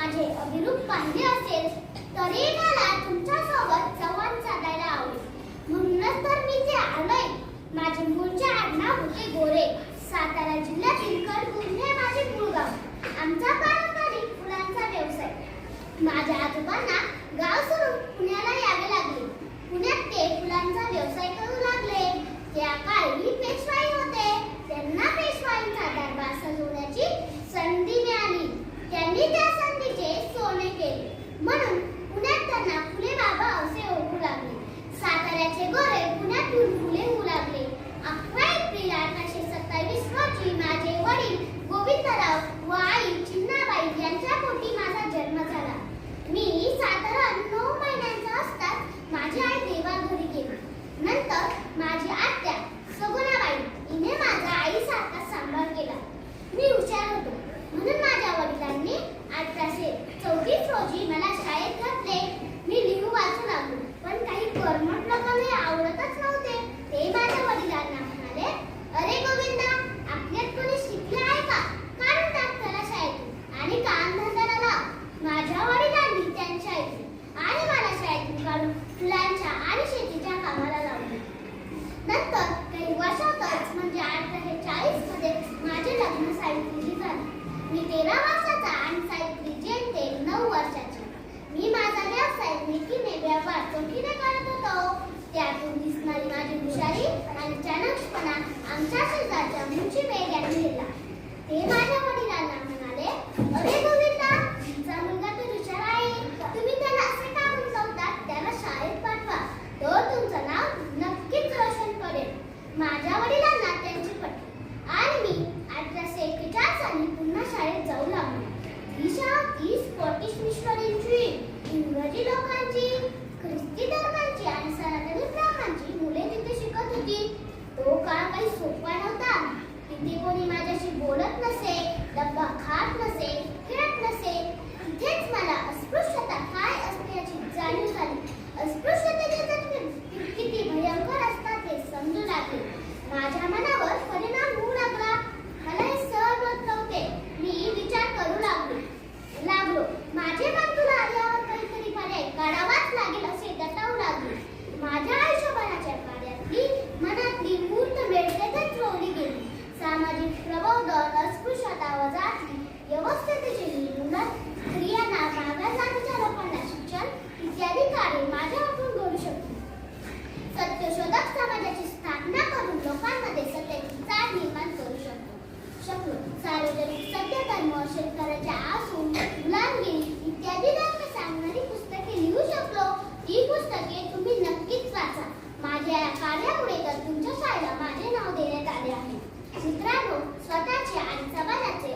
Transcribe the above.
माझे अभिरूप पाहिले असेल तरी मला तुमच्यासोबत संवाद साधायला आवडेल. म्हणूनच तर मी ते आलोय. माझे मूळचे आडनाव होते गोरे. सातारा जिल्ह्यातील करगुण हे माझे मूळ गाव. आमचा पारंपरिक फुलांचा व्यवसाय. माझ्या आजोबांना गाव सोडून पुण्याला यावे लागले. पुण्यात ते फुलांचा व्यवसाय करू लागले. त्या काळी पेशवाई होते. त्यांना पेशवाईचा दरबार सजवण्याची संधी मिळाली त्यांनी त्या संधीचे सोने केले म्हणून पुण्यात त्यांना फुले बाबा असे ओळखू लागले साताऱ्याचे गोरे पुण्यातून फुले होऊ लागले अकरा एप्रिल अठराशे सत्तावीस रोजी माझे वडील गोविंदराव व आई चिन्नाबाई यांच्या पोटी माझा जन्म झाला. मी साधारण नऊ महिन्यांचा असताच माझी आई देवा घरी गेली. नंतर माझी आत्या सगुणाबाई हिने माझा आईसारखा सांभाळ केला. मी हुशार होतो. म्हणून माझ्या वडिलांनी अठराशे चौतीस रोजी मला शाळेत घातले. मी पण काही कर्मठ लोकांना व्यापार चोखीने करत होतो त्यातून शेतकऱ्याच्या आसून गुलामगिरी इत्यादी धर्म सांगणारी पुस्तके लिहू शकलो. ही पुस्तके तुम्ही नक्कीच वाचा. माझ्या या कार्यामुळे तर तुमच्या शाळेला माझे नाव देण्यात आले आहे. मित्रांनो स्वतःचे आणि समाजाचे